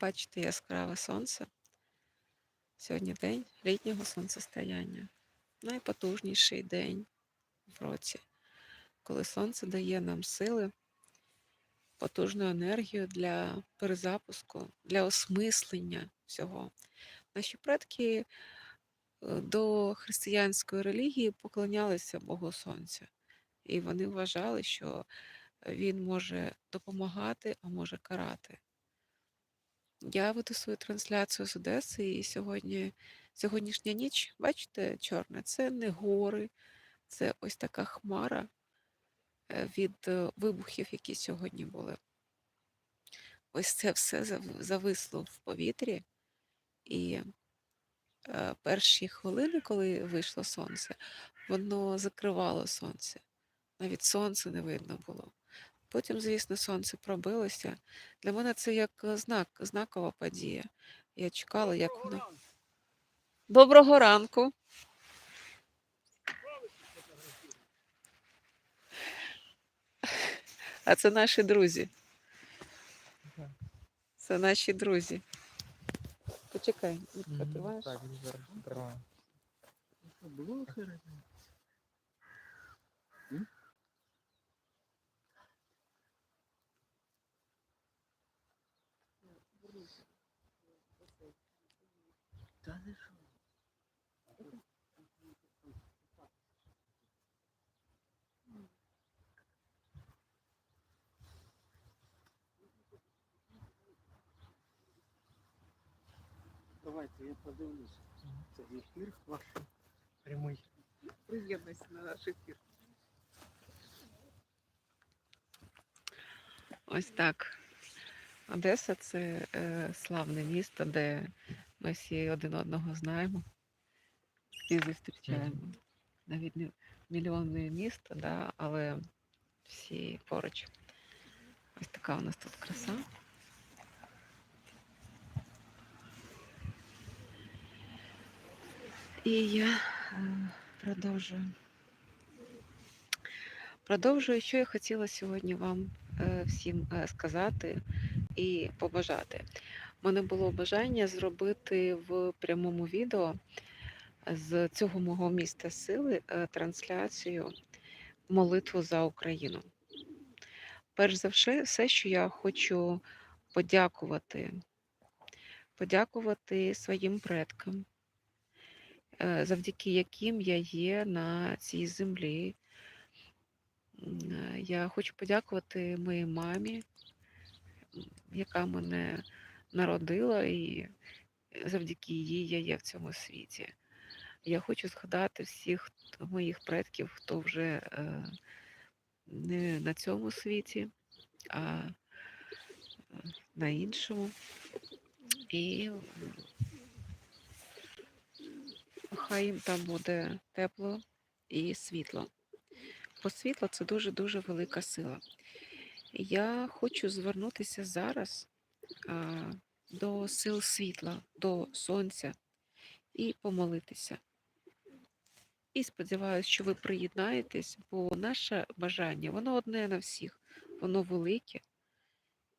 бачите яскраве сонце. Сьогодні день літнього сонцестояння. Найпотужніший день в році, коли сонце дає нам сили, потужну енергію для перезапуску, для осмислення всього. Наші предки е, до християнської релігії поклонялися Богу Сонця, і вони вважали, що він може допомагати, а може карати. Я веду свою трансляцію з Одеси, і сьогодні, сьогоднішня ніч, бачите, чорна, це не гори, це ось така хмара е, від е, вибухів, які сьогодні були. Ось це все зависло в повітрі, і е, перші хвилини, коли вийшло сонце, воно закривало сонце. Навіть сонце не видно було. Потім, звісно, сонце пробилося. Для мене це як е, знак, знакова подія. Я чекала, як воно. Доброго ранку. А це наші друзі. Це наші друзі. Почекай, відкриваєш? Так, зараз. Та не що? Давайте я подивлюсь. Це ефір ваш прямий. Приєднуйся на наш ефір. Ось так. Одеса це е, славне місто, де ми всі один одного знаємо і зустрічаємо. Навіть не мільйонне місто, да, але всі поруч. Ось така у нас тут краса. І я е, продовжую. Продовжую, що я хотіла сьогодні вам е, всім е, сказати і побажати. У мене було бажання зробити в прямому відео з цього мого міста сили е, трансляцію молитву за Україну. Перш за все, все, що я хочу подякувати, подякувати своїм предкам, е, завдяки яким я є на цій землі. Е, Я хочу подякувати моїй мамі, яка мене народила, і завдяки їй я є в цьому світі. Я хочу згадати всіх моїх предків, хто вже е, не на цьому світі, а на іншому. І хай їм там буде тепло і світло. Бо світло це дуже-дуже велика сила. Я хочу звернутися зараз а, до сил світла, до сонця і помолитися. І сподіваюся, що ви приєднаєтесь, бо наше бажання, воно одне на всіх, воно велике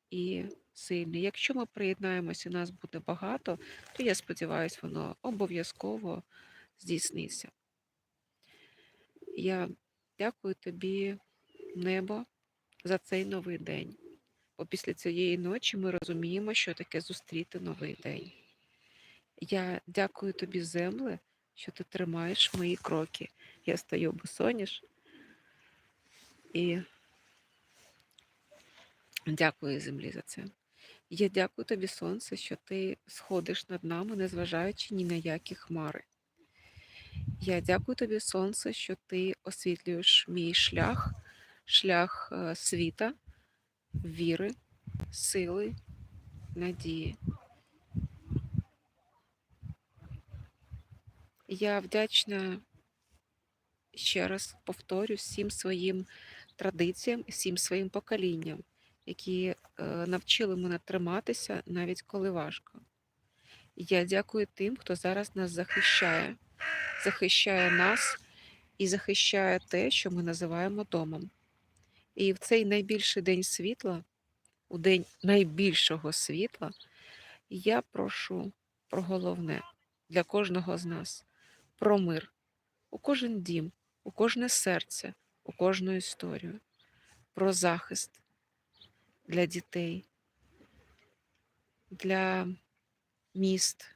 і сильне. Якщо ми приєднаємося і нас буде багато, то я сподіваюся, воно обов'язково здійсниться. Я дякую тобі, небо, за цей новий день. Бо після цієї ночі ми розуміємо, що таке зустріти новий день. Я дякую тобі, земле, що ти тримаєш мої кроки. Я стою босоніж і дякую землі за це. Я дякую тобі, сонце, що ти сходиш над нами, незважаючи ні на які хмари. Я дякую тобі, сонце, що ти освітлюєш мій шлях, шлях е, світа, віри, сили, надії. Я вдячна ще раз повторю всім своїм традиціям, всім своїм поколінням, які е, навчили мене триматися навіть коли важко. Я дякую тим, хто зараз нас захищає, захищає нас і захищає те, що ми називаємо домом. І в цей найбільший день світла, у день найбільшого світла, Я прошу про головне для кожного з нас про мир. У кожен дім, у кожне серце, у кожну історію, про захист для дітей, для міст,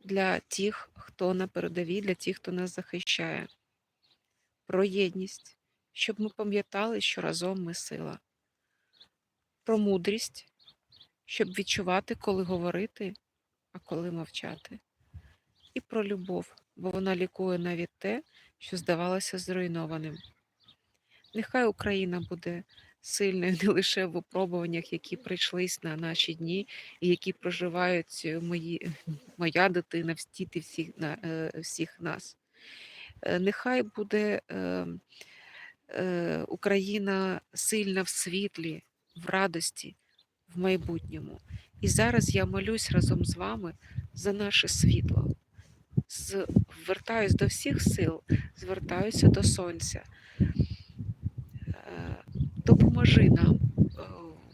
для тих, хто на передовій, для тих, хто нас захищає, про єдність, щоб ми пам'ятали, що разом ми сила, про мудрість, щоб відчувати, коли говорити, а коли мовчати, і про любов, бо вона лікує навіть те, що здавалося зруйнованим. Нехай Україна буде сильною не лише в випробуваннях, які прийшлись на наші дні, і які проживають мої, моя дитина, всі всіх, е, всіх нас. Е, Нехай буде е, е, Україна сильна в світлі, в радості, в майбутньому. І зараз я молюсь разом з вами за наше світло. Звертаюсь до всіх сил, звертаюся до сонця. Е, Допоможи нам е,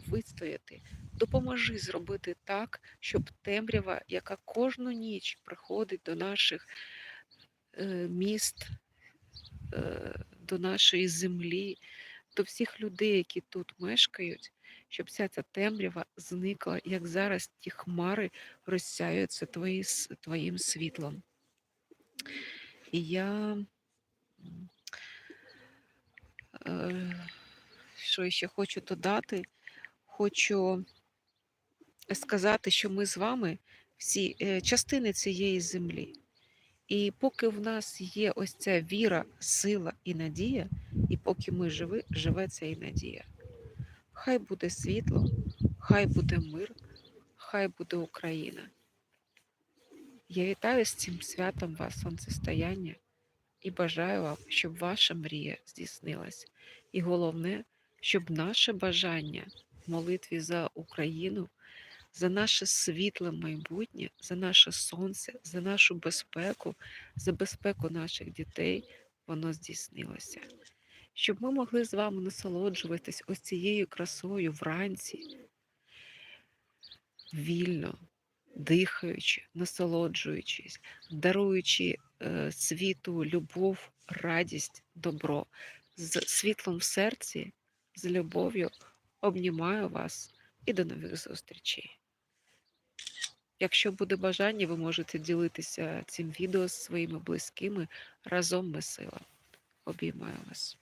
вистояти, допоможи зробити так, щоб темрява, яка кожну ніч приходить до наших е, міст, до нашої землі, до всіх людей, які тут мешкають, щоб вся ця темрява зникла, як зараз ті хмари розсяюються твої, твоїм світлом. І я е, що ще хочу додати, хочу сказати, що ми з вами всі е, частини цієї землі. І поки в нас є ось ця віра, сила і надія, і поки ми живі, живе ця і надія. Хай буде світло, хай буде мир, хай буде Україна. Я вітаю з цим святом вас, сонцестояння, і бажаю вам, щоб ваша мрія здійснилась. І головне, щоб наше бажання в молитві за Україну, за наше світле майбутнє, за наше сонце, за нашу безпеку, за безпеку наших дітей, воно здійснилося. Щоб ми могли з вами насолоджуватись ось цією красою вранці, вільно, дихаючи, насолоджуючись, даруючи е, світу любов, радість, добро. З світлом в серці, з любов'ю обнімаю вас і до нових зустрічей. Якщо буде бажання, ви можете ділитися цим відео з своїми близькими. Разом ми сила. Обіймаю вас.